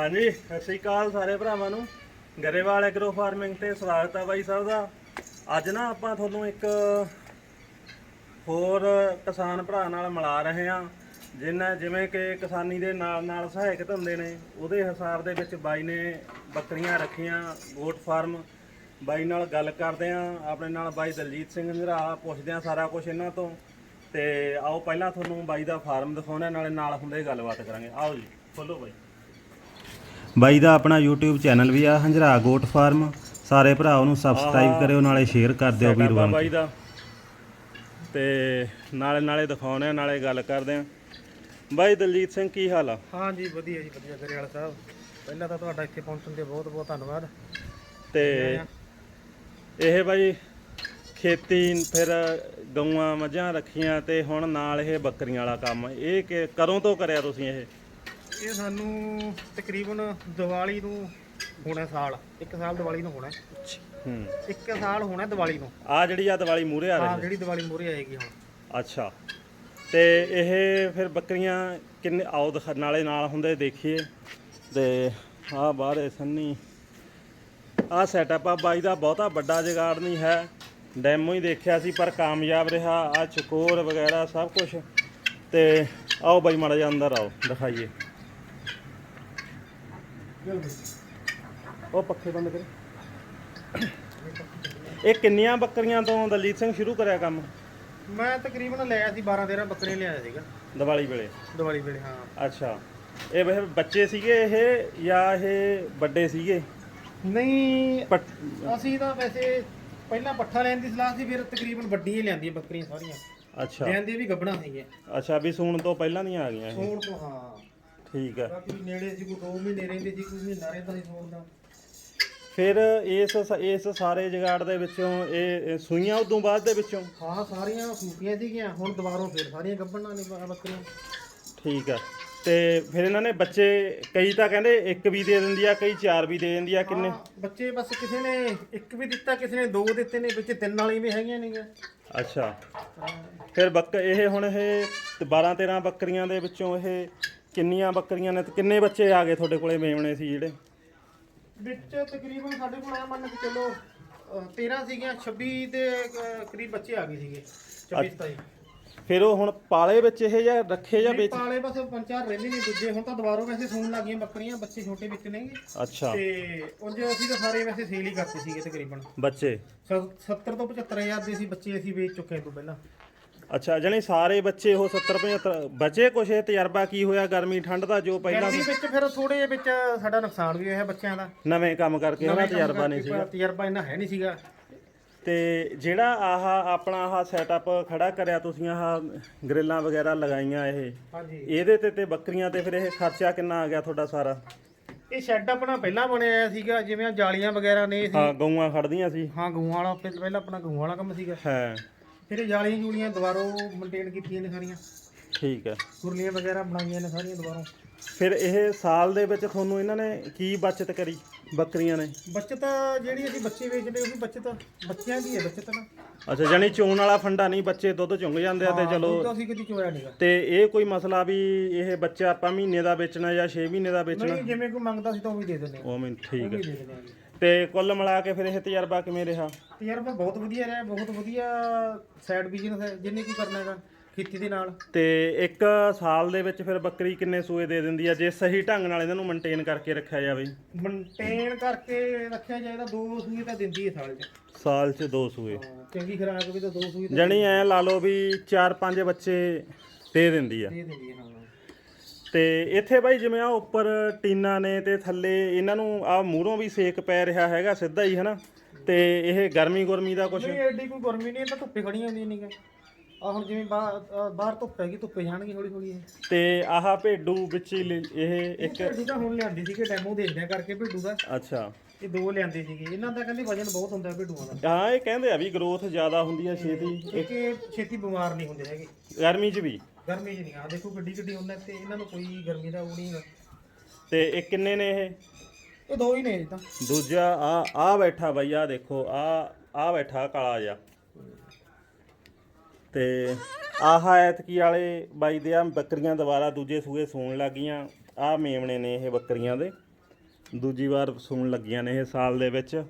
ਹਾਂਜੀ, ਸਤਿ ਸ਼੍ਰੀ ਅਕਾਲ ਸਾਰੇ ਭਰਾਵਾਂ ਨੂੰ। ਗਰੇਵਾਲ ਐਗਰੋ ਫਾਰਮਿੰਗ ਤੇ ਸਵਾਗਤ ਆ ਬਾਈ ਸਾਹਿਬ ਦਾ। ਅੱਜ ਨਾ ਆਪਾਂ ਤੁਹਾਨੂੰ ਇੱਕ ਹੋਰ ਕਿਸਾਨ ਭਰਾ ਨਾਲ ਮਿਲਾ ਰਹੇ ਹਾਂ ਜਿਨ੍ਹਾਂ ਜਿਵੇਂ ਕਿ ਕਿਸਾਨੀ ਦੇ ਨਾਲ ਨਾਲ ਸਹਾਇਕ ਧੰਦੇ ਨੇ, ਉਹਦੇ ਹਿਸਾਬ ਦੇ ਵਿੱਚ ਬਾਈ ਨੇ ਬੱਕਰੀਆਂ ਰੱਖੀਆਂ, ਗੋਟ ਫਾਰਮ। ਬਾਈ ਨਾਲ ਗੱਲ ਕਰਦੇ ਹਾਂ, ਆਪਣੇ ਨਾਲ ਬਾਈ ਦਲਜੀਤ ਸਿੰਘ ਨਿਰਾ ਪੁੱਛਦੇ ਹਾਂ ਸਾਰਾ ਕੁਝ ਇਹਨਾਂ ਤੋਂ। ਤੇ ਆਓ ਪਹਿਲਾਂ ਤੁਹਾਨੂੰ ਬਾਈ ਦਾ ਫਾਰਮ ਦਿਖਾਉਣਾ ਨਾਲੇ ਨਾਲ ਹੁੰਦੇ ਗੱਲਬਾਤ ਕਰਾਂਗੇ। ਆਓ ਜੀ, ਖੋਲੋ ਬਾਈ। ਬਾਈ ਦਾ ਆਪਣਾ YouTube ਚੈਨਲ ਵੀ ਆ ਹੰਝਰਾ ਗੋਟ ਫਾਰਮ। ਸਾਰੇ ਭਰਾਵਾਂ ਨੂੰ ਸਬਸਕ੍ਰਾਈਬ ਕਰਿਓ ਨਾਲੇ ਸ਼ੇਅਰ ਕਰ ਦਿਓ ਵੀਰ setup ਆ ਬਣ ਬਾਈ ਦਾ। ਤੇ ਨਾਲੇ ਨਾਲੇ ਦਿਖਾਉਣੇ ਆ ਨਾਲੇ ਗੱਲ ਕਰਦੇ ਆ। ਬਾਈ ਦਲਜੀਤ ਸਿੰਘ ਕੀ ਹਾਲ ਆ? ਹਾਂ ਜੀ ਵਧੀਆ ਜੀ ਵਧੀਆ ਗਰੇਵਾਲ ਸਾਹਿਬ। ਪਹਿਲਾਂ ਤਾਂ ਤੁਹਾਡਾ ਇੱਥੇ ਪਹੁੰਚਣ ਤੇ ਬਹੁਤ ਬਹੁਤ ਧੰਨਵਾਦ। ਤੇ ਇਹ ਬਾਈ ਖੇਤੀ ਫਿਰ ਗਊਆਂ ਮੱਝਾਂ ਰੱਖੀਆਂ ਤੇ ਹੁਣ ਨਾਲ ਇਹ ਬੱਕਰੀਆਂ ਵਾਲਾ ਕੰਮ। ਇਹ ਕਦੋਂ ਤੋਂ ਕਰਿਆ ਤੁਸੀਂ ਇਹ? ਇਹ ਸਾਨੂੰ ਤਕਰੀਬਨ ਦੀਵਾਲੀ ਨੂੰ ਹੋਣਾ ਸਾਲ। ਇੱਕ ਸਾਲ ਦੀਵਾਲੀ ਨੂੰ ਹੋਣਾ ਹੂੰ। ਇੱਕ ਸਾਲ ਹੋਣਾ ਦੀਵਾਲੀ ਨੂੰ। ਆ ਜਿਹੜੀ ਆ ਦੀਵਾਲੀ ਮੂਰੇ ਆ ਹਾਂ ਰਹੀ ਜਿਹੜੀ ਦੀਵਾਲੀ ਮੂਰੇ ਆਏਗੀ ਹੁਣ। ਅੱਛਾ। ਤੇ ਇਹ ਫਿਰ ਬੱਕਰੀਆਂ ਕਿੰਨੇ ਆਓ ਦਿਖਾ- ਨਾਲੇ ਨਾਲ ਹੁੰਦੇ ਦੇਖੀਏ। ਤੇ ਆ ਬਾਹਰ ਇਹ ਸੰਨੀ। ਆ ਸੈਟਅਪ ਆ ਬਾਈ ਦਾ ਬਹੁਤਾ ਵੱਡਾ ਜਗਾੜ ਨਹੀਂ ਹੈ। ਡੈਮੋ ਹੀ ਦੇਖਿਆ ਸੀ ਪਰ ਕਾਮਯਾਬ ਰਿਹਾ। ਆ ਚਕੋਰ ਵਗੈਰਾ ਸਭ ਕੁਝ ਤੇ ਆਓ ਬਾਈ ਮਾੜਾ ਜਿਹਾ ਅੰਦਰ ਆਓ ਦਿਖਾਈਏ। ਉਹ ਪੱਖੇ ਬੰਦ ਕਰ। ਇਹ ਕਿੰਨੀਆਂ ਬੱਕਰੀਆਂ ਤੋਂ ਦਲਜੀਤ ਸਿੰਘ ਸ਼ੁਰੂ ਕਰਿਆ ਕੰਮ? ਮੈਂ ਤਕਰੀਬਨ ਲਿਆ ਸੀ 12 13 ਬੱਕਰੇ ਲਿਆਇਆ ਸੀਗਾ। ਦੀਵਾਲੀ ਵੇਲੇ? ਦੀਵਾਲੀ ਵੇਲੇ ਹਾਂ। ਅੱਛਾ। ਇਹ ਵੈਸੇ ਬੱਚੇ ਸੀਗੇ ਇਹ ਜਾਂ ਇਹ ਵੱਡੇ ਸੀਗੇ? ਨਹੀਂ ਪਟ- ਅਸੀਂ ਤਾਂ ਵੈਸੇ ਪਹਿਲਾਂ ਪੱਠਾ ਲੈਣ ਦੀ ਸਲਾਹ ਸੀ ਫਿਰ ਤਕਰੀਬਨ ਵੱਡੀਆਂ ਹੀ ਲਿਆਂਦੀਆਂ ਬੱਕਰੀਆਂ ਸਾਰੀਆਂ। ਅੱਛਾ। ਲੈਂਦੀ ਵੀ ਗੱਬਣਾ ਸੀਗੀਆਂ। ਅੱਛਾ ਵੀ ਸੂਣ ਤੋਂ ਪਹਿਲਾਂ ਦੀਆਂ ਆ ਗਈਆਂ ਇਹ। ਸੋਣ ਤੋਂ ਹਾਂ। ਠੀਕ ਹੈ। ਬਾਕੀ ਨੇੜੇ ਸੀ ਕੋਈ 2 ਮਹੀਨੇ ਰਹਿੰਦੇ ਸੀ ਕੋਈ ਮਹੀਨਾ ਰਹਿੰਦਾ ਸੀ ਸੋਣ ਦਾ ਫਿਰ ਇਸ ਇਸ ਸਾਰੇ ਜਗਾੜ ਦੇ ਵਿੱਚੋਂ ਇਹ ਸੂਈਆਂ ਉਦੋਂ ਬਾਅਦ ਦੇ ਵਿੱਚੋਂ? ਹਾਂ ਸਾਰੀਆਂ ਸੂਪੀਆਂ ਸੀਗੀਆਂ ਹੁਣ ਦੁਬਾਰੋਂ ਫੇਰ ਸਾਰੀਆਂ ਗੱਬਣਾ ਨੇ ਬੱਕਰੀਆਂ। ਠੀਕ ਹੈ। ਤੇ ਫਿਰ ਇਹਨਾਂ ਨੇ ਬੱਚੇ ਕਈ ਤਾਂ ਕਹਿੰਦੇ ਇੱਕ ਵੀ ਦੇ ਦਿੰਦੀ ਆ ਕਈ ਚਾਰ ਵੀ ਦੇ ਦਿੰਦੀ ਆ ਕਿੰਨੇ? ਹਾਂ, ਬੱਚੇ ਬਸ ਕਿਸੇ ਨੇ ਇੱਕ ਵੀ ਦਿੱਤਾ ਕਿਸੇ ਨੇ ਦੋ ਦਿੱਤੇ ਨੇ ਵਿੱਚ ਤਿੰਨ ਵਾਲੀ ਵੀ ਹੈਗੀਆਂ ਨੇਗੀਆਂ। ਅੱਛਾ। ਫਿਰ ਬੱਕ ਇਹ ਹੁਣ ਇਹ 12 13 ਬੱਕਰੀਆਂ ਦੇ ਵਿੱਚੋਂ ਇਹ ਕਿੰਨੀਆਂ ਬੱਕਰੀਆਂ ਨੇ ਤੇ ਕਿੰਨੇ ਬੱਚੇ ਆ ਗਏ ਤੁਹਾਡੇ ਕੋਲੇ ਮੇਮਣੇ ਸੀ ਜਿਹੜੇ? ਵਿੱਚ ਤਕਰੀਬਨ ਸਾਡੇ ਕੋਲ ਆ ਮੰਨ ਕੇ ਚੱਲੋ ਅ, 13 ਸੀਗੀਆਂ 26 ਦੇ ਕਰੀਬ ਬੱਚੇ ਆ ਗਏ ਸੀਗੇ 24 27 ਫਿਰ ਉਹ ਹੁਣ ਪਾਲੇ ਵਿੱਚ ਇਹ ਜਾਂ ਰੱਖੇ ਜਾਂ ਵੇਚ ਪਾਲੇ ਬਸ ਪੰਜ ਚਾਰ ਰਹਿੰਦੇ ਨੇ ਦੂਜੇ ਹੁਣ ਤਾਂ ਦੁਬਾਰੋਂ ਵੈਸੇ ਸੂਣ ਲੱਗੀਆਂ ਬੱਕਰੀਆਂ ਬੱਚੇ ਛੋਟੇ ਵਿੱਚ ਨੇਗੇ। ਅੱਛਾ। ਤੇ ਉਂਝ ਅਸੀਂ ਤਾਂ ਸਾਰੇ ਵੈਸੇ ਸੇਲ ਹੀ ਕਰਤੇ ਸੀਗੇ ਤਕਰੀਬਨ। ਬੱਚੇ? ਸ- 70 ਤੋਂ 75000 ਦੇ ਸੀ ਬੱਚੇ ਅਸੀਂ ਵੇਚ ਚੁੱਕੇ ਹਾਂ ਤੋਂ ਪਹਿਲਾਂ। ਅੱਛਾ ਜਣੀ ਸਾਰੇ ਬੱਚੇ ਉਹ 70 75 ਬਚੇ ਕੁਛ ਇਹ ਤਜਰਬਾ ਕੀ ਹੋਇਆ ਗਰਮੀ ਠੰਡ ਦਾ ਜੋ ਪਹਿਲਾਂ ਗਰਮੀ ਵਿੱਚ ਫਿਰ ਥੋੜੇ ਜਿਹੇ ਵਿੱਚ ਸਾਡਾ ਨੁਕਸਾਨ ਵੀ ਹੋਇਆ ਬੱਚਿਆਂ ਦਾ। ਨਵੇਂ ਕੰਮ ਕਰਕੇ ਉਹਨਾਂ ਤਜਰਬਾ ਨਹੀਂ ਸੀਗਾ। ਤਜਰਬਾ ਇੰਨਾ ਹੈ ਨਹੀਂ ਸੀਗਾ। ਤੇ ਜਿਹੜਾ ਆਹ ਆਪਣਾ ਆਹ ਸੈਟਅਪ ਖੜਾ ਕਰਿਆ ਤੁਸੀਂ ਆਹ ਗ੍ਰਿਲਾਂ ਵਗੈਰਾ ਲਗਾਈਆਂ ਇਹ ਹਾਂਜੀ। ਇਹਦੇ ਤੇ ਤੇ ਬੱਕਰੀਆਂ ਤੇ ਫਿਰ ਇਹ ਖਰਚਾ ਕਿੰਨਾ ਆ ਗਿਆ ਤੁਹਾਡਾ ਸਾਰਾ? ਇਹ ਸ਼ੈੱਡ ਆਪਣਾ ਪਹਿਲਾਂ ਬਣਿਆ ਹੋਇਆ ਸੀਗਾ ਜਿਵੇਂ ਆਹ ਜਾਲੀਆਂ ਵਗੈਰਾ ਨੇ ਸੀ ਹਾਂ ਗਊਆਂ ਖੜਦੀਆਂ ਸੀ। ਹਾਂ ਗਊਆਂ ਵਾਲਾ ਪਹਿ- ਪਹਿਲਾਂ ਆਪਣਾ ਗਊਆਂ ਵਾਲਾ ਕੰਮ ਸੀਗਾ। ਹੈ। ਫਿਰ ਇਹ ਜਾਲੀਆਂ ਜੂਲੀਆਂ ਦੁਬਾਰੋਂ ਮੇਨਟੇਨ ਕੀਤੀਆਂ ਨੇ ਸਾਰੀਆਂ। ਠੀਕ ਹੈ। ਕੁਰਲੀਆਂ ਵਗੈਰਾ ਬਣਾਈਆਂ ਨੇ ਸਾਰੀਆਂ ਦੁਬਾਰੋਂ। ਫਿਰ ਇਹ ਸਾਲ ਦੇ ਵਿੱਚ ਤੁਹਾਨੂੰ ਇਹਨਾਂ ਨੇ ਕੀ ਬਚਤ ਕਰੀ ਬੱਕਰੀਆਂ ਨੇ? ਬੱਚਤ ਜਿਹੜੀ ਅਸੀਂ ਬੱਚੇ ਵੇਚਦੇ ਉਹ ਵੀ ਬੱਚਤ ਬੱਚਿਆਂ ਦੀ ਹੈ ਬੱਚਤ ਨਾ। ਅੱਛਾ ਜਾਨੀ ਚੋਣ ਵਾਲਾ ਫੰਡਾ ਨਹੀਂ ਬੱਚੇ ਦੁੱਧ ਚੁੰਗ ਜਾਂਦੇ ਆ ਤੇ ਹਾਂ, ਚਲੋ ਦੁੱਧ ਅਸੀਂ ਕਦੀ ਚੋਇਆ ਨਹੀਂਗਾ ਤੇ ਇਹ ਕੋਈ ਮਸਲਾ ਵੀ ਇਹ ਬੱਚਾ ਆਪਾਂ ਮਹੀਨੇ ਦਾ ਵੇਚਣਾ ਜਾਂ 6 ਮਹੀਨੇ ਦਾ ਵੇਚਣਾ? ਨਹੀਂ ਜਿਵੇਂ ਕੋਈ ਮੰਗਦਾ ਸੀ ਤਾਂ ਉਹ ਵੀ ਦੇ ਦਿੰਦੇ ਹਾਂ। ਉਹ ਮੈਂ ਉਹ ਠੀਕ ਹੈ ਦੇ ਦਿੰਦੇ ਹਾਂ ਜੀ। ਤੇ ਕੁੱਲ ਮਿਲਾ ਕੇ ਫਿਰ ਇਹ ਤਜਰਬਾ ਕਿਵੇਂ ਰਿਹਾ? ਤਜਰਬਾ ਬਹੁਤ ਵਧੀਆ ਰਿਹਾ ਬਹੁਤ ਵਧੀਆ ਸਾਈਡ ਬਿਜ਼ਨਸ ਹੈ ਜਿੰਨੇ ਕੀ ਕਰਨਾ ਹੈਗਾ ਖੇਤੀ ਦੇ ਨਾਲ। ਤੇ ਇੱਕ ਸਾਲ ਦੇ ਵਿੱਚ ਫਿਰ ਬੱਕਰੀ ਕਿੰਨੇ ਸੂਏ ਦੇ ਦਿੰਦੀ ਆ ਜੇ ਸਹੀ ਢੰਗ ਨਾਲ ਇਹਨਾਂ ਨੂੰ ਮੇਨਟੇਨ ਕਰਕੇ ਰੱਖਿਆ ਜਾਵੇ? ਮੇਨਟੇਨ ਕਰਕੇ ਰੱਖਿਆ ਜਾਏ ਤਾਂ ਦੋ ਸੂਈ ਤਾਂ ਦਿੰਦੀ ਹੈ ਸਾਲ 'ਚ। ਸਾਲ 'ਚ ਦੋ ਸੂਏ। ਚੰਗੀ ਖਰਾਕ ਵੀ ਤਾਂ ਦੋ ਤਾਂ ਜਣੀ ਐ ਲਾ ਲਓ ਵੀ 4-5 ਬੱਚੇ ਦੇ ਦਿੰਦੀ ਆ। ਦੇ ਦਿੰਦੀ ਹੈ ਹਾਂ। ਤੇ ਇੱਥੇ ਬਾਈ ਜਿਵੇਂ ਆ ਉੱਪਰ ਟੀਨਾ ਨੇ ਤੇ ਥੱਲੇ ਇਹਨਾਂ ਨੂੰ ਆ ਮੂਹਰੋਂ ਵੀ ਸੇਕ ਪੈ ਰਿਹਾ ਹੈਗਾ ਸਿੱਧਾ ਹੀ ਹਨਾ? ਤੇ ਇਹ ਗਰਮੀ ਗੁਰਮੀ ਦਾ ਕੁਝ ਨਹੀਂ ਐਡੀ ਕੋਈ ਗਰਮੀ ਨਹੀਂ ਇਹ ਤਾਂ ਧੁੱਪੇ ਖੜੀਆਂ ਹੁੰਦੀਆਂ ਨਹੀਂਗਾ ਆ ਹੁਣ ਜਿਵੇਂ ਬਾਹਰ ਧੁੱਪ ਹੈਗੀ ਧੁੱਪੇ ਜਾਣਗੇ ਹੌਲੀ ਹੌਲੀ ਤੇ ਆਹ ਭੇਡੂ ਵਿੱਚ ਇਹ ਇੱਕ ਭੇਡੂ ਤਾਂ ਹੁਣ ਲਿਆਂਦੀ ਸੀਗੇ ਡੈਮੋ ਦੇਖਦਿਆਂ ਕਰਕੇ ਭੇਡੂ ਦਾ। ਅੱਛਾ। ਇਹ ਦੋ ਲਿਆਂਦੇ ਸੀਗੇ। ਇਹਨਾਂ ਦਾ ਕਹਿੰਦੇ ਵਜਨ ਬਹੁਤ ਹੁੰਦਾ ਭੇਡੂਆਂ ਦਾ। ਹਾਂ ਇਹ ਕਹਿੰਦੇ ਆ ਵੀ ਗਰੋਥ ਜ਼ਿਆਦਾ ਹੁੰਦੀ ਆ ਛੇਤੀ। ਇੱਕ ਇਹ ਛੇਤੀ ਬਿਮਾਰ ਨਹੀਂ ਹੁੰਦੇ ਹੈਗੇ। ਗਰਮੀ 'ਚ ਵੀ। ਗਰਮੀ 'ਚ ਨਹੀਂ ਆ ਦੇਖੋ ਗੱਡੀ ਗੱਡੀ ਉਹਨਾਂ ਤੇ ਇਹਨਾਂ ਨੂੰ ਕੋਈ ਗਰਮੀ ਦਾ ਉਹ ਨਹੀਂ ਹੈਗਾ ਤੇ ਇਹ ਕਿੰਨੇ ਨੇ ਇਹ? ਇਹ ਦੋ ਹੀ ਨੇ ਇਹ ਤਾਂ ਦੂਜਾ ਆ ਆ ਬੈਠਾ ਬਈ ਆ ਦੇਖੋ ਆ ਆ ਬੈਠਾ ਕਾਲਾ ਜਿਹਾ। ਤੇ ਆਹ ਐਤਕੀ ਵਾਲੇ ਬਾਈ ਦੇ ਆ ਬੱਕਰੀਆਂ ਦੁਬਾਰਾ ਦੂਜੇ ਸੂਏ ਸੂਣ ਲੱਗੀਆਂ ਆ ਮੇਮਣੇ ਨੇ ਇਹ ਬੱਕਰੀਆਂ ਦੇ। ਦੂਜੀ ਵਾਰ ਸੂਣ ਲੱਗੀਆਂ ਨੇ ਇਹ ਸਾਲ ਦੇ ਵਿੱਚ।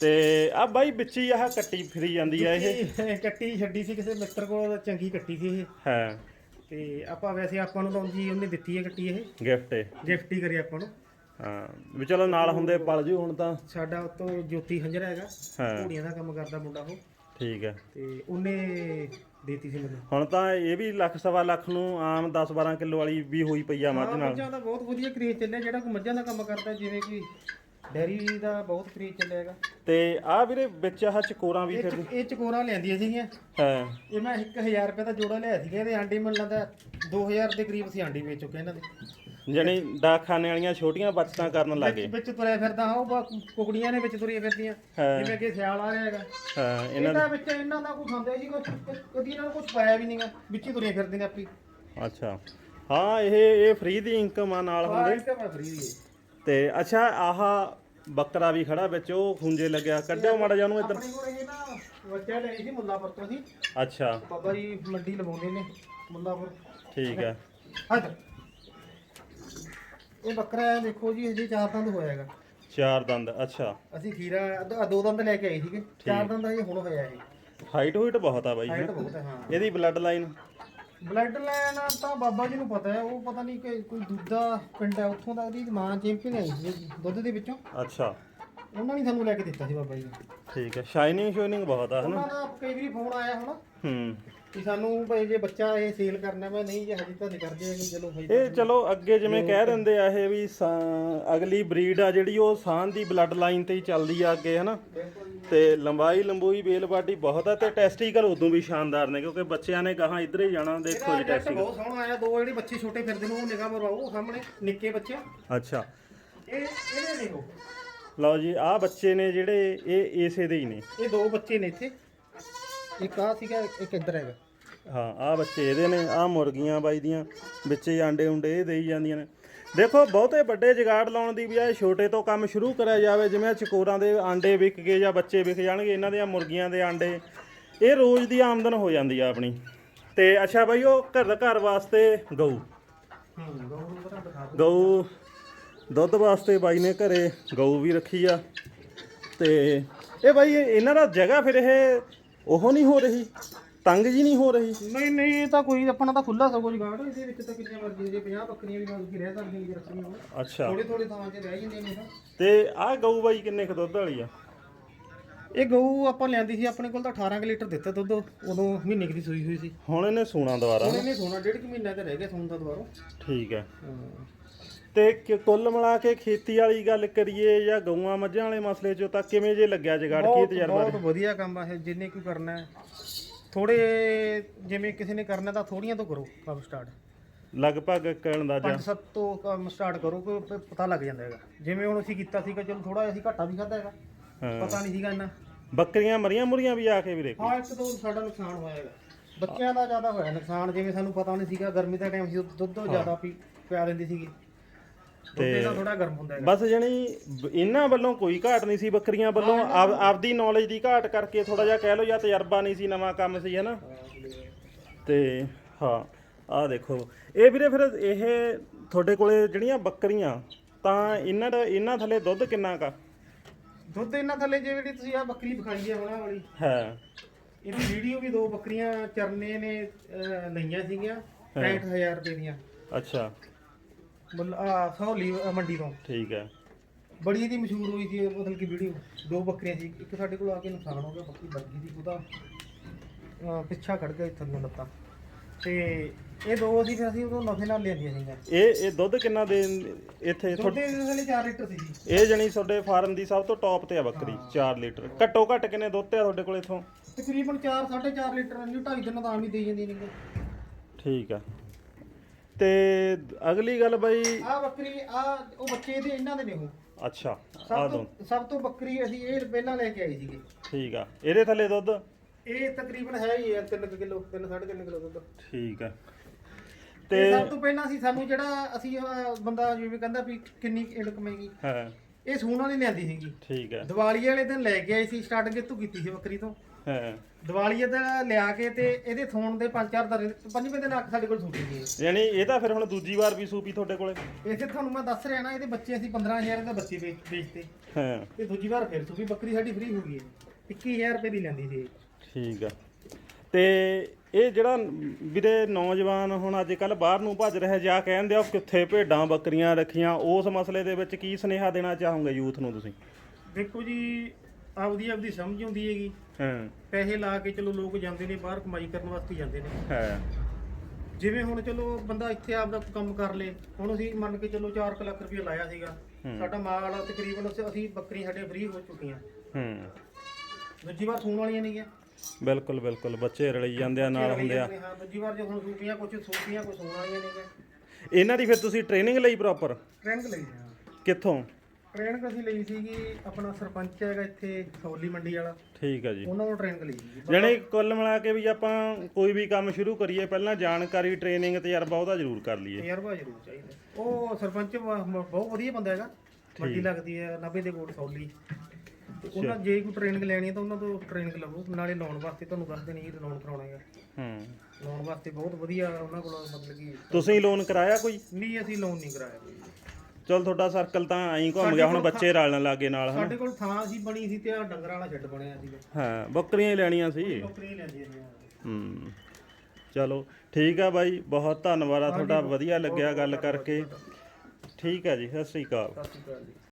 ਤੇ ਆ ਬਾਈ ਵਿੱਚ ਹੀ ਆਹ ਕੱਟੀ ਫਿਰੀ ਜਾਂਦੀ ਆ ਇਹ। ਇਹ ਕੱਟੀ ਛੱਡੀ ਸੀ ਕਿਸੇ ਮਿੱਤਰ ਕੋਲ ਚੰਗੀ ਕੱਟੀ ਸੀ ਇਹ। ਹੈ। ਤੇ ਆਪਾਂ ਵੈਸੇ ਆਪਾਂ ਨੂੰ ਤਾਂ ਜੀ ਉਹਨੇ ਦਿੱਤੀ ਹੈ ਕੱਟੀ ਇਹ। ਗਿਫਟ ਏ। ਗਿਫਟ ਹੀ ਕਰੀ ਆਪਾਂ ਨੂੰ। ਹਾਂ ਵੀ ਚਲੋ ਨਾਲ ਹੁੰਦੇ ਪਲ ਜੂ ਹੁਣ ਤਾਂ। ਸਾਡਾ ਉਤੋਂ ਜੋਤੀ ਹੰਜਰਾ ਹੈਗਾ। ਹਾਂ। ਘੋੜੀਆਂ ਦਾ ਕੰਮ ਕਰਦਾ ਮੁੰਡਾ ਉਹ। ਠੀਕ ਹੈ। ਤੇ ਉਹਨੇ ਦੇਤੀ ਸੀ ਮੈਨੂੰ। ਹੁਣ ਤਾਂ ਇਹ ਵੀ ਲੱਖ ਸਵਾ ਲੱਖ ਨੂੰ ਆਮ 10 12 ਕਿਲੋ ਵਾਲੀ ਵੀ ਹੋਈ ਪਈ ਆ ਮੱਝ ਹਾਂ ਨਾਲ। ਮੱਝਾਂ ਦਾ ਬਹੁਤ ਵਧੀਆ ਕਰੇਜ ਚੱਲਿਆ ਜਿਹੜਾ ਕੋਈ ਮੱਝਾਂ ਦਾ ਕੰਮ ਕਰਦਾ ਜਿਵੇਂ ਕਿ ਡੈਰੀ ਦਾ ਬਹੁਤ ਕਰੇਜ ਚੱਲਿਆ ਹੈਗਾ। ਤੇ ਆ ਵੀਰੇ ਵਿੱਚ ਆਹ ਚਕੋਰਾਂ ਵੀ ਇਹ ਫਿਰ ਚ- ਇਹ ਚਕੋਰਾਂ ਲਿਆਂਦੀਆਂ ਸੀਗੀਆਂ। ਹੈ। ਇਹ ਮੈਂ 1000 ਰੁਪਏ ਦਾ ਜੋੜਾ ਲਿਆ ਸੀਗਾ ਇਹਦੇ ਆਂਡੇ ਮਿਲ ਲੈਂਦਾ 2000 ਦੇ ਕਰੀਬ ਅਸੀਂ ਆਂਡੇ ਵੇਚ ਚੁੱਕੇ ਇਹਨਾਂ ਦੇ। ਜਣੀ ਡਾਕਖਾਨੇ ਵਾਲੀਆਂ ਛੋਟੀਆਂ ਬਚਤਾਂ ਕਰਨ ਲੱਗੇ ਵਿੱਚ ਤੁਰਿਆ ਫਿਰਦਾ ਹਾਂ ਉਹ ਬਾ- ਕੁਕੜੀਆਂ ਨੇ ਵਿੱਚ ਤੁਰੀਆਂ ਫਿਰਦੀਆਂ। ਹਾਂ। ਜਿਵੇਂ ਕਿ ਸਿਆਲ ਆ ਰਿਹਾ ਹੈਗਾ। ਹਾਂ ਇਹਨਾਂ ਇਹਨਾਂ ਵਿੱਚ ਇਹਨਾਂ ਦਾ ਕੋਈ ਖਾਂਦੇ ਸੀ ਕੁਝ ਕਦੀ ਇਹਨਾਂ ਨੂੰ ਕੁਝ ਪਾਇਆ ਵੀ ਨਹੀਂਗਾ ਵਿੱਚ ਹੀ ਤੁਰੀਆਂ ਫਿਰਦੀਆਂ ਨੇ ਆਪੀ। ਅੱਛਾ। ਹਾਂ ਇਹ ਇਹ ਫ੍ਰੀ ਦੀ ਇਨਕਮ ਆ ਨਾਲ ਹਾਂ ਹੁੰਦੇ। ਇਹ ਤਾਂ ਮੈਂ ਫਰੀ ਦੀ। ਤੇ ਅੱਛਾ ਆਹ ਬੱਕਰਾ ਵੀ ਖੜਾ ਵਿੱਚ ਉਹ ਖੁੰਝੇ ਲੱਗਿਆ। ਕੱਢਿਓ ਮਾੜਾ ਜਿਹਾ ਉਹਨੂੰ ਇੱਧਰ। ਆਪਣੇ ਕੋਲ ਇਹ ਨਾ ਬੱਚਾ ਲਈ ਸੀ ਮੁੱਲਾਪੁਰ ਤੋਂ ਸੀ ਅੱਛਾ। ਬਾਬਾ ਜੀ ਮੰਡੀ ਲਵਾਉਂਦੇ ਨੇ ਮੁੱਲਾਪੁਰ। ਠੀਕ ਹੈ ਇੱਧਰ ਇਹ ਬੱਕਰਾ ਹੈ ਦੇਖੋ ਜੀ ਹਜੇ ਚਾਰ ਦੰਦ ਹੋਇਆ ਹੈਗਾ। ਚਾਰ ਦੰਦ ਅੱਛਾ। ਅਸੀਂ ਖੀਰਾ ਦੋ- ਦੋ ਦੰਦ ਲੈ ਕੇ ਆਏ ਸੀਗੇ। ਚਾਰ ਦੰਦ ਹਜੇ ਹੁਣ ਹੋਇਆ ਇਹ। ਹਾਈਟ ਹੂਟ ਬਹੁਤ ਆ ਬਾਈ ਹਾਈਟ ਬਹੁਤ ਹੈ ਹਾਂ। ਇਹਦੀ ਬਲੱਡ ਲਾਈਨ ਬਲੱਡ ਲਾਈਨ ਤਾਂ ਬਾਬਾ ਜੀ ਨੂੰ ਪਤਾ ਹੈ ਉਹ ਪਤਾ ਨਹੀਂ ਕਿ ਕੋਈ ਦੂਜਾ ਪਿੰਡ ਹੈ ਉੱਥੋਂ ਦਾ ਉਹਦੀ ਮਾਂ ਚੈਂਪੀਅਨ ਆਈ ਸੀ ਦੁੱਧ ਦੇ ਵਿੱਚੋਂ। ਅੱਛਾ। ਉਹਨਾਂ ਨੇ ਸਾਨੂੰ ਲੈ ਕੇ ਦਿੱਤਾ ਸੀ ਬਾਬਾ ਜੀ। ਨੇ। ਠੀਕ ਹੈ ਸ਼ਾਈਨਿੰਗ ਸ਼ਾਈਨਿੰਗ ਬਹੁਤ ਆ ਹਨਾ ਉਹਨਾਂ ਦਾ ਕਈ ਵਾਰੀ ਫੋਨ ਆਇਆ ਹੁਣ। ਹੂੰ। ਕਿ ਸਾਨੂੰ ਭਾਈ ਜੇ ਬੱਚਾ ਇਹ ਸੇਲ ਕਰਨਾ ਮੈਂ ਨਹੀਂ ਜੇ ਹਜੇ ਤਾਂ ਨਹੀਂ ਕਰਦੇ ਹੈਗੇ ਚਲੋ ਭਾਈ ਇਹ ਚਲੋ ਅੱਗੇ ਜਿਵੇਂ ਕਹਿ ਦਿੰਦੇ ਆ ਇਹ ਵੀ ਸਾਂ- ਅਗਲੀ ਬਰੀਡ ਆ ਜਿਹੜੀ ਉਹ ਸਾਨ ਦੀ ਬਲੱਡ ਲਾਈਨ ਤੇ ਹੀ ਚੱਲਦੀ ਆ ਅੱਗੇ ਹਨਾ? ਤੇ ਲੰਬਾਈ ਲੰਬੂਈ ਬੇਲ ਬਾਡੀ ਬਹੁਤ ਆ ਤੇ ਟੈਸਟੀਕਲ ਉਦੋਂ ਵੀ ਸ਼ਾਨਦਾਰ ਨੇ ਕਿਉਂਕਿ ਬੱਚਿਆਂ ਨੇ ਗਾਹਾਂ ਇੱਧਰ ਹੀ ਜਾਣਾ ਦੇਖੋ ਜੀ ਟੈਸਟੀਕਲ ਬਹੁਤ ਸੋਹਣਾ ਆਇਆ ਦੋ ਜਿਹੜੇ ਬੱਚੇ ਛੋਟੇ ਫਿਰਦੇ ਨੇ ਉਹ ਨਿਗਾਹ ਮਰਵਾਓ ਉਹ ਸਾਹਮਣੇ ਨਿੱਕੇ ਬੱਚੇ। ਅੱਛਾ। ਇਹ ਇਹਦੇ ਦੇਖੋ। ਲਓ ਜੀ ਆਹ ਬੱਚੇ ਨੇ ਜਿਹੜੇ ਇਹ ਏਸੇ ਦੇ ਹੀ ਨੇ। ਇਹ ਦੋ ਬੱਚੇ ਨੇ ਇੱਥੇ। ਇੱਕ ਆ ਸੀਗਾ, ਇੱਕ ਇੱਧਰ ਹੈਗਾ। ਹਾਂ, ਆਹ ਬੱਚੇ ਇਹਦੇ ਨੇ, ਆਹ ਮੁਰਗੀਆਂ ਬਾਈ ਦੀਆਂ, ਵਿੱਚ ਹੀ ਆਂਡੇ ਉਂਡੇ ਇਹ ਦੇਈ ਜਾਂਦੀਆਂ ਨੇ। ਦੇਖੋ, ਬਹੁਤੇ ਵੱਡੇ ਜਗਾੜ ਲਾਉਣ ਦੀ ਬਜਾਏ ਛੋਟੇ ਤੋਂ ਕੰਮ ਸ਼ੁਰੂ ਕਰਿਆ ਜਾਵੇ, ਜਿਵੇਂ ਆਹ ਚਕੋਰਾਂ ਦੇ ਆਂਡੇ ਵਿਕ ਗਏ ਜਾਂ ਬੱਚੇ ਵਿਕ ਜਾਣਗੇ, ਇਹਨਾਂ ਦੀਆਂ ਮੁਰਗੀਆਂ ਦੇ ਆਂਡੇ, ਇਹ ਰੋਜ਼ ਦੀ ਆਮਦਨ ਹੋ ਜਾਂਦੀ ਆ ਆਪਣੀ। ਤੇ ਅੱਛਾ ਬਾਈ, ਉਹ ਘਰ ਘਰ ਵਾਸਤੇ ਗਊ। ਹੂੰ ਗਊ ਨੂੰ ਦਿਖਾ ਗਊ ਦੁੱਧ ਵਾਸਤੇ ਬਾਈ ਨੇ ਘਰੇ ਗਊ ਵੀ ਰੱਖੀ ਆ। ਤੇ ਇਹ ਬਾਈ ਇਹਨਾਂ ਦਾ ਜਗ੍ਹਾ ਫਿਰ ਇਹ ਉਹ ਨਹੀਂ ਹੋ ਰਹੀ। ਤੰਗ ਜੀ ਨਹੀਂ ਹੋ ਰਹੀ। ਨਹੀਂ ਨਹੀਂ ਇਹ ਤਾਂ ਕੋਈ ਆਪਣਾ ਤਾਂ ਖੁੱਲਾ ਸਗੋਂ ਜਗਾੜ ਇਹਦੇ ਵਿੱਚ ਤਾਂ ਕਿੰਨੇ ਮਰਜ਼ੀ ਜੇ 50 ਬੱਕਰੀਆਂ ਵੀ ਮਰਜ਼ੀ ਰਹਿ ਸਕਦੀਆਂ ਜੇ ਰੱਖਣੀਆਂ ਹੋਣ ਅੱਛਾ। ਥੋੜੇ ਥੋੜੇ ਥਾਂ 'ਚ ਰਹਿ ਜਾਂਦੀਆਂ ਨੇ ਤਾਂ। ਤੇ ਆਹ ਗਊ ਬਾਈ ਕਿੰਨੇ ਕੁ ਦੁੱਧ ਵਾਲੀ ਆ? ਇਹ ਗਊ ਆਪਾਂ ਲਿਆਂਦੀ ਸੀ ਆਪਣੇ ਕੋਲ ਤਾਂ 18 ਕੁ ਲੀਟਰ ਦਿੱਤਾ ਦੁੱਧ। ਉਦੋਂ ਮਹੀਨੇ ਕੁ ਦੀ ਸੂਈ ਹੋਈ ਸੀ। ਹੁਣ ਇਹਨੇ ਸੂਣਾ ਦੁਬਾਰਾ। ਹੁਣ ਇਹਨੇ ਸੋਨਾ ਡੇਢ ਕੁ ਮਹੀਨਾ ਤੇ ਰਹਿ ਗਿਆ ਸੋਨ ਦਾ ਦੁਬਾਰਾ। ਠੀਕ ਹੈ। ਹਾਂ। ਤੇ ਕਿ- ਕੁੱਲ ਮਿਲਾ ਕੇ ਖੇਤੀ ਵਾਲੀ ਗੱਲ ਕਰੀਏ ਜਾਂ ਗਊਆਂ ਮੱਝਾਂ ਵਾਲੇ ਮਸਲੇ 'ਚੋਂ ਤਾਂ ਕਿਵੇਂ ਜੇ ਲੱਗਿਆ ਜਗਾੜ? ਕੀ ਬਹੁਤ ਤਜਰਬਾ ਬਹੁਤ ਵਧੀਆ ਕੰਮ ਆ ਇਹ ਜਿੰਨੇ ਕੋਈ ਕਰਨਾ ਹੈ। ਥੋੜੇ ਜਿਵੇਂ ਕਿਸੇ ਨੇ ਕਰਨਾ ਤਾਂ ਥੋੜੀਆਂ ਤੋਂ ਕਰੋ ਕੰਮ ਸਟਾਰਟ ਲਗਭਗ ਇੱਕ ਅੰਦਾਜ਼ਾ ਪੰਜ ਸੱਤ ਤੋਂ ਕੰਮ ਸਟਾਰਟ ਕਰੋ ਪ- ਪਤਾ ਲੱਗ ਜਾਂਦਾ ਹੈਗਾ। ਜਿਵੇਂ ਹੁਣ ਅਸੀਂ ਕੀਤਾ ਸੀਗਾ ਚਲੋ ਥੋੜਾ ਅਸੀਂ ਘਾਟਾ ਵੀ ਖਾਦਾ ਹੈਗਾ। ਹਾਂ। ਪਤਾ ਨਹੀਂ ਸੀਗਾ ਇੰਨਾ। ਬੱਕਰੀਆਂ ਮਰੀਆਂ ਮੁਰੀਆਂ ਵੀ ਆ ਕੇ ਵੀਰੇ ਹਾਂ ਇੱਕ ਦੋ ਸਾਡਾ ਨੁਕਸਾਨ ਹੋਇਆ ਹੈਗਾ। ਬੱਚਿਆਂ ਦਾ ਜ਼ਿਆਦਾ ਹੋਇਆ ਨੁਕਸਾਨ ਜਿਵੇਂ ਸਾਨੂੰ ਪਤਾ ਨਹੀਂ ਸੀਗਾ ਗਰਮੀ ਦਾ ਟਾਈਮ ਸੀ ਉਦੋਂ ਦੁੱਧ ਜ਼ਿਆਦਾ ਪੀ ਪਿਆ ਦਿੰਦੀ ਸੀਗੀ। ਇਹਦਾ ਥੋੜਾ ਗਰਮ ਹੁੰਦਾ ਹੈਗਾ। ਬਸ ਜਣੀ ਇਹਨਾਂ ਵੱਲੋਂ ਕੋਈ ਘਾਟ ਨਹੀਂ ਸੀ ਬੱਕਰੀਆਂ ਵੱਲੋਂ। ਆਪ- ਆਪਦੀ ਨੌਲੇਜ ਦੀ ਘਾਟ ਕਰਕੇ ਥੋੜਾ ਜਿਹਾ ਕਹਿ ਲਓ ਜਾਂ ਤਜਰਬਾ ਨਹੀਂ ਸੀ ਨਵਾਂ ਕੰਮ ਸੀ ਹਨਾ। ਤੇ ਹਾਂ ਆਹ ਦੇਖੋ। ਇਹ ਵੀਰੇ ਫਿਰ ਇਹ ਤੁਹਾਡੇ ਕੋਲੇ ਜਿਹੜੀਆਂ ਬੱਕਰੀਆਂ ਤਾਂ ਇਹਨਾਂ ਦਾ ਇਹਨਾਂ ਥੱਲੇ ਦੁੱਧ ਕਿੰਨਾ ਕਾ ਦੁੱਧ ਇਹਨਾਂ ਥੱਲੇ ਜਿਹੜੀ ਤੁਸੀਂ ਆ ਬੱਕਰੀ ਵਿਖਾਈ ਹੈ ਹੁਣਾ ਵਾਲੀ ਹੈ। ਇਹਦੀ ਵੀਡੀਓ ਵੀ ਦੋ ਬੱਕਰੀਆਂ ਚਰਨੇ ਨੇ ਅਹ, ਲਈਆਂ ਸੀਗੀਆਂ 65000 ਰੁਪਏ ਦੀਆਂ। ਅੱਛਾ। ਮਤਲਬ ਆ ਮੰਡੀ ਤੋਂ। ਠੀਕ ਹੈ। ਬੜੀ ਇਹਦੀ ਮਸ਼ਹੂਰ ਹੋਈ ਸੀ ਮਤਲਬ ਕਿ ਵੀਡੀਓ। ਦੋ ਬੱਕਰੀਆਂ ਸੀ ਇੱਕ ਸਾਡੇ ਕੋਲ ਆ ਕੇ ਨੁਕਸਾਨ ਹੋ ਗਿਆ ਬੱਕਰੀ ਬੱਗੀ ਦੀ ਉਹਦਾ ਅਹ, ਪਿੱਛਾ ਖੜ ਗਿਆ ਇੱਥੋਂ ਦੀਆਂ ਲੱਤਾਂ ਤੇ। ਇਹ ਦੋ ਅਸੀਂ ਫਿਰ ਅਸੀਂ ਉਦੋਂ ਨਫੇ ਨਾਲ ਲਿਆਂਦੀਆਂ ਸੀਗੀਆਂ। ਇਹ ਇਹ ਦੁੱਧ ਕਿੰਨਾ ਦੇ ਇੱਥੇ ਦੁੱਧ ਦੇ ਥੱਲੇ 4 ਲੀਟਰ ਸੀ ਜੀ। ਇਹ ਜਣੀ ਤੁਹਾਡੇ ਫਾਰਮ ਦੀ ਸਭ ਤੋਂ ਟੌਪ ਤੇ ਆ ਬੱਕਰੀ 4 ਲੀਟਰ। ਘੱਟੋ ਘੱਟ ਕਿੰਨੇ ਦੁੱਧ ਤੇ ਆ ਤੁਹਾਡੇ ਕੋਲ ਇਥੋਂ? ਤਕਰੀਬਨ 4 4.5 ਲੀਟਰ ਨਹੀਂ 2.5 ਦਿਨਾਂ ਦਾ ਆਮ ਹੀ ਦੇ ਜਾਂਦੀ ਨੇ ਠੀਕ ਆ ਤੇ ਅਗਲੀ ਗੱਲ ਬਾਈ ਆ ਬੱਕਰੀ ਆ ਉਹ ਬੱਚੇ ਇਹਦੇ ਇਹਨਾਂ ਦੇ ਨੇ ਉਹ। ਅੱਛਾ ਆ ਸਭ ਦੋ ਤੋਂ ਸਭ ਤੋਂ ਬੱਕਰੀ ਅਸੀਂ ਇਹ ਪਹਿਲਾਂ ਲੈ ਕੇ ਆਏ ਸੀਗੇ। ਠੀਕ ਆ। ਇਹਦੇ ਥੱਲੇ ਦੁੱਧ? ਇਹ ਤਕਰੀਬਨ ਹੈ ਹੀ 3 ਕਿਲੋ 3 3.5 ਕਿਲੋ ਦੁੱਧ। ਠੀਕ ਆ। ਤੇ ਤੇ ਸਭ ਤੋਂ ਪਹਿਲਾਂ ਅਸੀਂ ਸਾਨੂੰ ਜਿਹੜਾ ਅਸੀਂ ਬੰਦਾ ਜਿਵੇਂ ਕਹਿੰਦਾ ਵੀ ਕਿੰਨੀ ਇਨਕਮ ਹੈਗੀ ਹਾਂ। ਇਹ ਸੂਣ ਵਾਲੀ ਲਿਆਂਦੀ ਸੀਗੀ। ਠੀਕ ਹੈ ਦੀਵਾਲੀ ਵਾਲੇ ਦਿਨ ਲੈ ਕੇ ਆਏ ਸੀ ਸਟਾਰਟਿੰਗ ਇੱਥੋਂ ਕੀਤੀ ਸੀ ਬੱਕਰੀ ਤੋਂ? ਹਾਂ। ਦੀਵਾਲੀ ਤੇ ਲਿਆ ਕੇ ਤੇ ਇਹਦੇ ਥੋਣ ਦੇ ਪੰਜ ਚਾਰ ਦਰੇ ਪੰਜਵੇਂ ਦਿਨ ਅੱਖ ਸਾਡੇ ਕੋਲ ਸੂਟੀ ਗਈ ਯਾਨੀ ਇਹ ਤਾਂ ਫਿਰ ਹੁਣ ਦੂਜੀ ਵਾਰ ਵੀ ਸੂਪੀ ਤੁਹਾਡੇ ਕੋਲੇ? ਇਸੇ ਤੁਹਾਨੂੰ ਮੈਂ ਦੱਸ ਰਿਹਾ ਨਾ ਇਹਦੇ ਬੱਚੇ ਅਸੀਂ 15000 ਦੇ ਬੱਚੇ ਵੇਚ ਵੇਚਤੇ। ਹਾਂ। ਤੇ ਦੂਜੀ ਵਾਰ ਫਿਰ ਸੂਪੀ ਬੱਕਰੀ ਸਾਡੀ ਫ੍ਰੀ ਹੋ ਗਈ ਹੈ। 21000 ਰੁਪਏ ਦੀ ਲੈਂਦੀ ਸੀ। ਠੀਕ ਆ। ਤੇ ਇਹ ਜਿਹੜਾ ਵੀਰੇ ਨੌਜਵਾਨ ਹੁਣ ਅੱਜ ਕੱਲ ਬਾਹਰ ਨੂੰ ਭੱਜ ਰਿਹਾ ਜਾਂ ਕਹਿੰਦੇ ਆ ਕਿੱਥੇ ਭੇਡਾਂ ਬੱਕਰੀਆਂ ਰੱਖੀਆਂ ਉਸ ਮਸਲੇ ਦੇ ਵਿੱਚ ਕੀ ਸੁਨੇਹਾ ਦੇਣਾ ਚਾਹੋਗੇ ਯੂਥ ਨੂੰ ਤੁਸੀਂ? ਦੇਖੋ ਜੀ ਆਪਦੀ ਆਪਦੀ ਸਮਝ ਆਉਂਦੀ ਹੈਗੀ। ਹਾਂ। ਪੈਸੇ ਲਾ ਕੇ ਚਲੋ ਲੋਕ ਜਾਂਦੇ ਨੇ ਬਾਹਰ ਕਮਾਈ ਕਰਨ ਵਾਸਤੇ ਜਾਂਦੇ ਨੇ। ਹੈ। ਜਿਵੇਂ ਹੁਣ ਚਲੋ ਬੰਦਾ ਇੱਥੇ ਆਪਦਾ ਕੰਮ ਕਰ ਲੇ ਹੁਣ ਅਸੀਂ ਮੰਨ ਕੇ ਚਲੋ 4 ਲੱਖ ਰੁਪਏ ਲਾਇਆ ਸੀਗਾ। ਸਾਡਾ ਮਾਲ ਤਕਰੀਬਨ ਅਸੀਂ- ਬੱਕਰੀਆਂ ਸਾਡੇ ਫ੍ਰੀ ਹੋ ਚੁੱਕੀਆਂ ਹੂੰ। ਦੂਜੀ ਵਾਰ ਸੂਣ ਵਾਲੀਆਂ ਨਹੀਂ ਗਿਆ ਬਿਲਕੁਲ ਬਿਲਕੁਲ। ਬੱਚੇ ਰਲੀ ਜਾਂਦੇ ਆ ਨਾਲ ਹੁੰਦੇ ਆ। ਹਾਂ। ਦੂਜੀ ਵਾਰ ਜੋ ਹੁਣ ਸੂਪੀਆਂ ਕੁਝ ਸੂਪੀਆਂ ਕੁਝ ਸੂਣ ਵਾਲੀਆਂ ਨਹੀਂ ਗਿਆ ਇਹਨਾਂ ਦੀ ਫਿਰ ਤੁਸੀਂ ਟ੍ਰੇਨਿੰਗ ਲਈ ਪ੍ਰੋਪਰ ਟ੍ਰੇਨਿੰਗ ਲਈ ਕਿੱਥੋਂ? ਟ੍ਰੇਨਿੰਗ ਅਸੀਂ ਲਈ ਸੀਗੀ ਆਪਣਾ ਸਰਪੰਚ ਹੈਗਾ ਇੱਥੇ ਸੌਲੀ ਮੰਡੀ ਵਾਲਾ। ਠੀਕ ਆ ਜੀ। ਉਹਨਾਂ ਤੋਂ ਟ੍ਰੇਨਿੰਗ ਲਈ ਸੀ ਜਾਣੀ ਕੁੱਲ ਮਿਲਾ ਕੇ ਵੀ ਆਪਾਂ ਕੋਈ ਵੀ ਕੰਮ ਸ਼ੁਰੂ ਕਰੀਏ ਪਹਿਲਾਂ ਜਾਣਕਾਰੀ ਟ੍ਰੇਨਿੰਗ ਤਜਰਬਾ ਉਹਦਾ ਜ਼ਰੂਰ ਕਰ ਲਈਏ। ਤਜਰਬਾ ਜ਼ਰੂਰ ਚਾਹੀਦਾ। ਉਹ ਸਰਪੰਚ ਬ- ਬਹੁਤ ਵਧੀਆ ਬੰਦਾ ਹੈਗਾ। ਮੰਡੀ ਲੱਗਦੀ ਹੈ 90 ਦੇ ਕੋਲ ਸੌਲੀ। ਤੇ ਉਹਨਾਂ ਜੇ ਕੋਈ ਟ੍ਰੇਨਿੰਗ ਲੈਣੀ ਹੈ ਤਾਂ ਉਹਨਾਂ ਤੋਂ ਟ੍ਰੇਨਿੰਗ ਲਵੋ। ਨਾਲੇ ਲਾਉਣ ਵਾਸਤੇ ਤੁਹਾਨੂੰ ਦੱਸ ਦੇਣੀ ਇਹ ਲਾਉਣ ਕਰਾਉਣਾ ਹੈਗਾ ਹੂੰ। ਲਾਉਣ ਵਾਸਤੇ ਬਹੁਤ ਵਧੀਆ ਉਹਨਾਂ ਕੋਲ ਮਤਲਬ ਕਿ ਤੁਸੀਂ ਲੋਨ ਕਰਾਇਆ ਕੋਈ? ਨਹੀਂ ਅਸੀਂ ਲੋਨ ਨਹੀਂ ਕਰਾਇਆ ਕੋਈ। ਚਲ ਤੁਹਾਡਾ ਸਰਕਲ ਤਾਂ ਐਂ ਘੁੰਮ ਗਿਆ ਹੁਣ ਬੱਚੇ ਰਲਣ ਲੱਗੇ ਨਾਲ ਹਨਾ? ਸਾਡੇ ਕੋਲ ਥਾਂ ਸੀ ਬਣੀ ਸੀ ਤੇ ਆ ਡੰਗਰਾਂ ਵਾਲਾ ਸ਼ੈੱਡ ਬਣਿਆ ਸੀਗਾ। ਹਾਂ ਬੱਕਰੀਆਂ ਹੀ ਲੈਣੀਆਂ ਸੀ। ਬੱਕਰੀ ਲੈਂਦੀਆਂ ਸੀ ਹੂੰ ਚਲੋ ਠੀਕ ਆ ਬਾਈ ਬਹੁਤ ਧੰਨਵਾਦ ਆ ਤੁਹਾਡਾ ਵਧੀਆ ਲੱਗਿਆ ਗੱਲ ਕਰਕੇ। ਠੀਕ ਆ ਜੀ ਸਤਿ ਸ੍ਰੀ ਅਕਾਲ। ਸਤਿ ਸ਼੍ਰੀ ਅਕਾਲ ਜੀ।